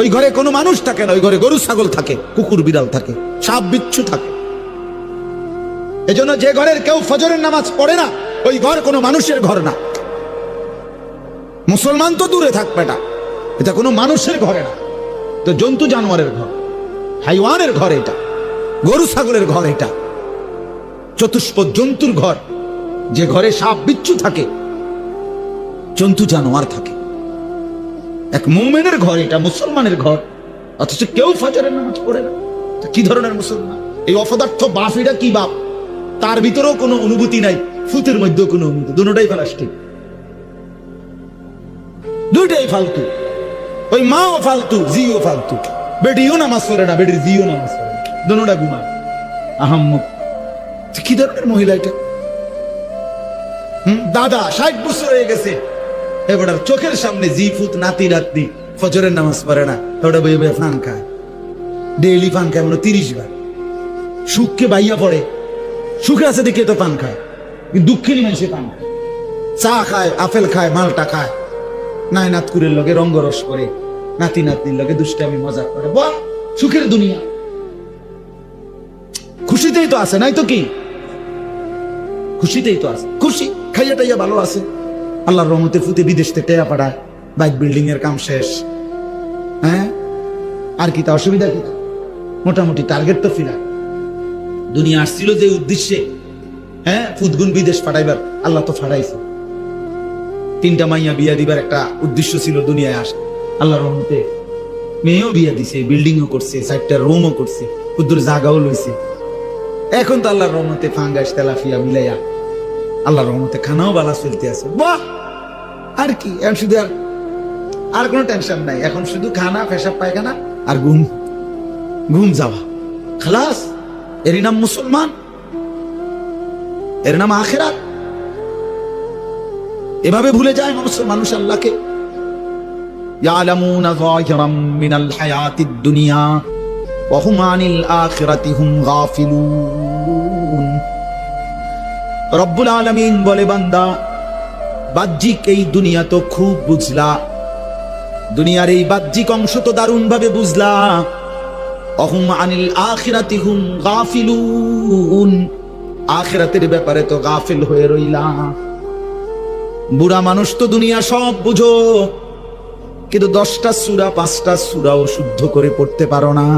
ওই ঘরে কোনো মানুষ থাকে না, ওই ঘরে গরু, ছাগল থাকে, কুকুর, বিড়াল থাকে, সাপ, বিচ্ছু থাকে। এজন্য যে ঘরের কেউ ফজরের নামাজ পড়ে না, ওই ঘর কোনো মানুষের ঘর না। মুসলমান তো দূরে থাকবে এটা এটা কোনো মানুষের ঘরে না। তো জন্তু জানোয়ারের ঘর, হাইওয়ানের ঘর এটা, গরু, ছাগলের ঘর এটা। চতুষ্প জন্তুর ঘর, যে ঘরে সাপ, বিচ্ছু থাকে, জন্তু জানোয়ার থাকে। এক মুমেনের ঘর এটা মুসলমানের ঘর। অথচ কেউ ফজরের নামাজ পড়ে না। কি ধরনের মুসলমান? এই অপদার্থ বাফিটা কি বাপ? তার ভিতরেও কোনো অনুভূতি নাই ফুতের মধ্যেও কোনো অনুভূতি। দুটাই প্লাস্টিক দুইটাই ফালতু। ওই মাও ফালতু জিও ফালতু। বেটিও নামাজ পড়ে না বেটির জিও নামাজ পড়ে না। দুটা ঘুমা আহাম্মক। কি ধরনের মহিলা এটা? হুম, দাদা ষাট বছর হয়ে গেছে। এবার চোখের সামনে জি ফুত নাতি নাতনি। ফজরের নামাজ পড়ে না ওটা বই বই ফান খায়। ডেইলি পান খায় মনে তিরিশ বার। সুখকে বাইয়া পড়ে, সুখে আছে দেখে তো পান খায়। দুঃখেরই মানুষে পান চা খায়, আপেল খায়, মালটা খায়। নাই নাতকুরের লগে রঙ্গরস করে, নাতি নাতনির লগে দুষ্টামি, মজা করে। বাহ সুখের দুনিয়া। খুশিতেই তো আছে, নাই তো কি? খুশিতেই তো আছে। খুশি, খাইয়া টাইয়া ভালো আছে। আল্লাহর রহমতে ফুতে বিদেশ থেকে টেয়া পাঠায় বাইক বিল্ডিং এর কাম শেষ। হ্যাঁ? আর কি তা অসুবিধা কি মোটামুটি টার্গেট তো ফিরা দুনিয়া আসছিল যে উদ্দেশ্যে হ্যাঁ? ফুদগুন বিদেশ পাঠাইবার আল্লাহ তো ফাটাইছে। তিনটা মাইয়া বিয়া দিবার একটা উদ্দেশ্য ছিল দুনিয়ায় আসা আল্লাহর রহমতে মেয়েও বিয়া দিছে বিল্ডিংও করছে চারটা রুমও করছে কুদ্দুর জাগাও লইছে। এখন তো আল্লাহর রহমতে ফাঙ্গাস, তেলাফিয়া মিলাইয়া আল্লাহর রহমতে খানাও বালা চলতে আছে বাহ আর কি এখন শুধু আর আর কোনো টেনশন নাই এখন শুধু খানা পেশাব পায়খানা আর ঘুম ঘুম যাওয়া খালাস এরই নাম মুসলমান এর নাম আখেরাত এভাবে ভুলে যায় মানুষ মানুষ আল্লাহকে يعلمون ظاهرا من الحياة الدنيا وهم عن الآخرة هم غافلون রব্বুল আলমিন বলে, বান্দা, বাহ্যিক এই দুনিয়া তো খুব বুঝলা। দুনিয়ার এই বাহ্যিক অংশ তো দারুণ ভাবে বুঝলা। অহুম আনিল আখিরাতি হুম গাফিলুন। আখিরাতের ব্যাপারে তো গাফিল হয়ে রইলা। বুড়া মানুষ তো দুনিয়া সব বুঝো, কিন্তু দশটা সুরা, পাঁচটা সুরাও শুদ্ধ করে পড়তে পারো না।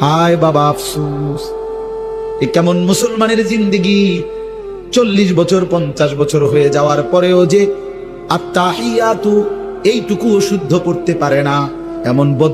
হায় বাবা আফসুস, এ কেমন মুসলমানের জিন্দিগি। চল্লিশ বছর, পঞ্চাশ বছর হয়ে যাওয়ার পরেও যে আত্মাহিয়াতু এইটুকু শুদ্ধ করতে পারে না, এমন